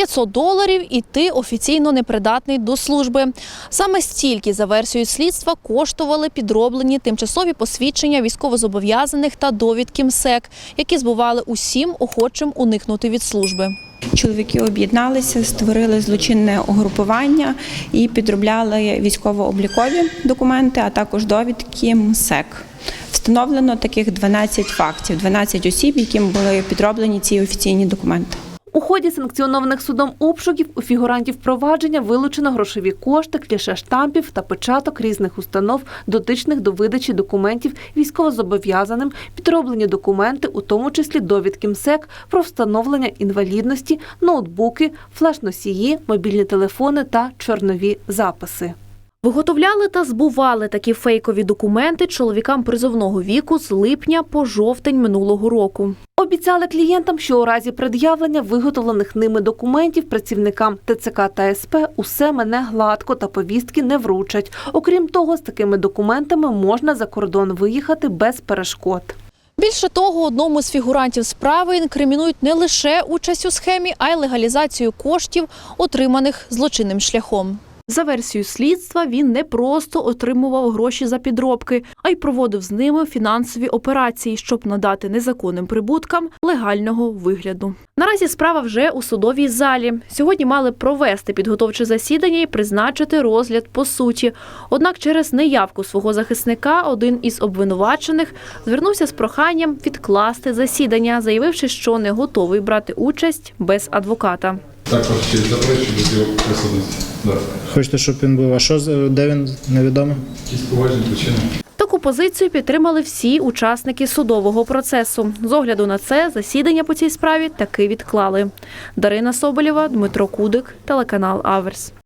500 доларів і ти офіційно непридатний до служби. Саме стільки, за версією слідства, коштували підроблені тимчасові посвідчення військовозобов'язаних та довідки МСЕК, які збували усім охочим уникнути від служби. Чоловіки об'єдналися, створили злочинне угрупування і підробляли військово-облікові документи, а також довідки МСЕК. Встановлено таких 12 фактів, 12 осіб, яким були підроблені ці офіційні документи. У ході санкціонованих судом обшуків у фігурантів провадження вилучено грошові кошти, кліше штампів та печаток різних установ, дотичних до видачі документів військовозобов'язаним, підроблені документи, у тому числі довідки МСЕК про встановлення інвалідності, ноутбуки, флеш-носії, мобільні телефони та чорнові записи. Виготовляли та збували такі фейкові документи чоловікам призовного віку з липня по жовтень минулого року. Обіцяли клієнтам, що у разі пред'явлення виготовлених ними документів працівникам ТЦК та СП усе мене гладко та повістки не вручать. Окрім того, з такими документами можна за кордон виїхати без перешкод. Більше того, одному з фігурантів справи інкримінують не лише участь у схемі, а й легалізацію коштів, отриманих злочинним шляхом. За версією слідства, він не просто отримував гроші за підробки, а й проводив з ними фінансові операції, щоб надати незаконним прибуткам легального вигляду. Наразі справа вже у судовій залі. Сьогодні мали провести підготовче засідання і призначити розгляд по суті. Однак, через неявку свого захисника один із обвинувачених звернувся з проханням відкласти засідання, заявивши, що не готовий брати участь без адвоката. Також заперечую до. Да. Хочете, щоб він був? А що з- де він невідомо? Якісь поважні причини. Таку позицію підтримали всі учасники судового процесу. З огляду на це засідання по цій справі таки відклали. Дарина Соболєва, Дмитро Кудик, телеканал Аверс.